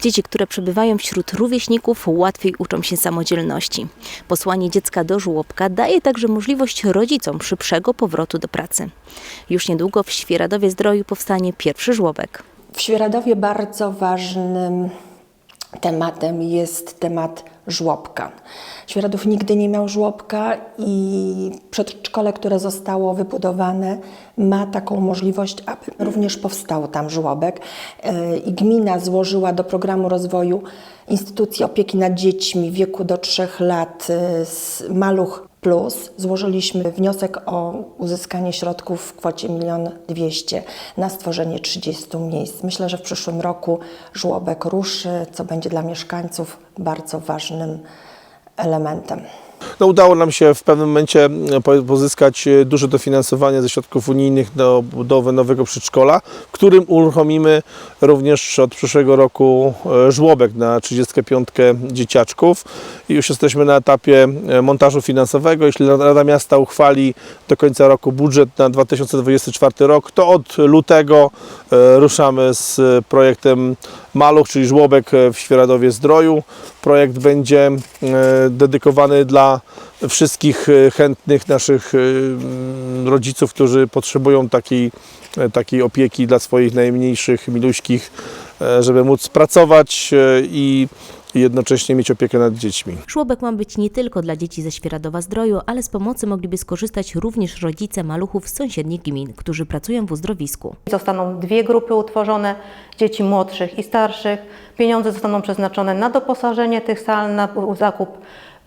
Dzieci, które przebywają wśród rówieśników, łatwiej uczą się samodzielności. Posłanie dziecka do żłobka daje także możliwość rodzicom szybszego powrotu do pracy. Już niedługo w Świeradowie Zdroju powstanie pierwszy żłobek. W Świeradowie bardzo ważnym tematem jest temat żłobka. Świeradów nigdy nie miał żłobka i przedszkole, które zostało wybudowane, ma taką możliwość, aby również powstał tam żłobek. E, I gmina złożyła do programu rozwoju instytucji opieki nad dziećmi w wieku do 3 lat e, Maluch Plus złożyliśmy wniosek o uzyskanie środków w kwocie 1 200 na stworzenie 30 miejsc. Myślę, że w przyszłym roku żłobek ruszy, co będzie dla mieszkańców bardzo ważnym elementem. No, udało nam się w pewnym momencie e, po- pozyskać e, duże dofinansowanie ze środków unijnych do budowy nowego przedszkola, w którym uruchomimy również od przyszłego roku e, żłobek na 35 dzieciaczków. I już jesteśmy na etapie montażu finansowego. Jeśli Rada Miasta uchwali do końca roku budżet na 2024 rok, to od lutego ruszamy z projektem Maluch, czyli żłobek w Świeradowie Zdroju. Projekt będzie dedykowany dla wszystkich e, chętnych naszych e, rodziców, którzy potrzebują takiej, e, takiej opieki dla swoich najmniejszych, miluśkich, żeby móc pracować i jednocześnie mieć opiekę nad dziećmi. Żłobek ma być nie tylko dla dzieci ze Świeradowa Zdroju, ale z pomocy mogliby skorzystać również rodzice maluchów z sąsiednich gmin, którzy pracują w uzdrowisku. Zostaną dwie grupy utworzone, dzieci młodszych i starszych. Pieniądze zostaną przeznaczone na doposażenie tych sal, na zakup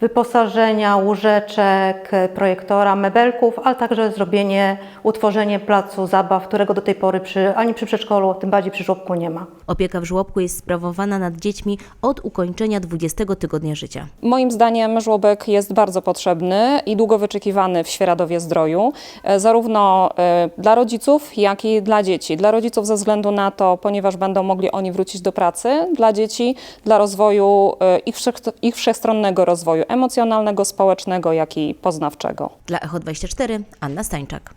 wyposażenia, łóżeczek, projektora, mebelków, ale także zrobienie, utworzenie placu zabaw, którego do tej pory przy, ani przy przedszkolu, tym bardziej przy żłobku nie ma. Opieka w żłobku jest sprawowana nad dziećmi od ukończenia 20 tygodnia życia. Moim zdaniem żłobek jest bardzo potrzebny i długo wyczekiwany w Świeradowie Zdroju, e, zarówno e, dla rodziców, jak i dla dzieci. Dla rodziców ze względu na to, ponieważ będą mogli oni wrócić do pracy, dla dzieci, dla rozwoju e, ich, wszech, ich wszechstronnego rozwoju emocjonalnego, społecznego, jak i poznawczego. Dla Echo 24 Anna Stańczak.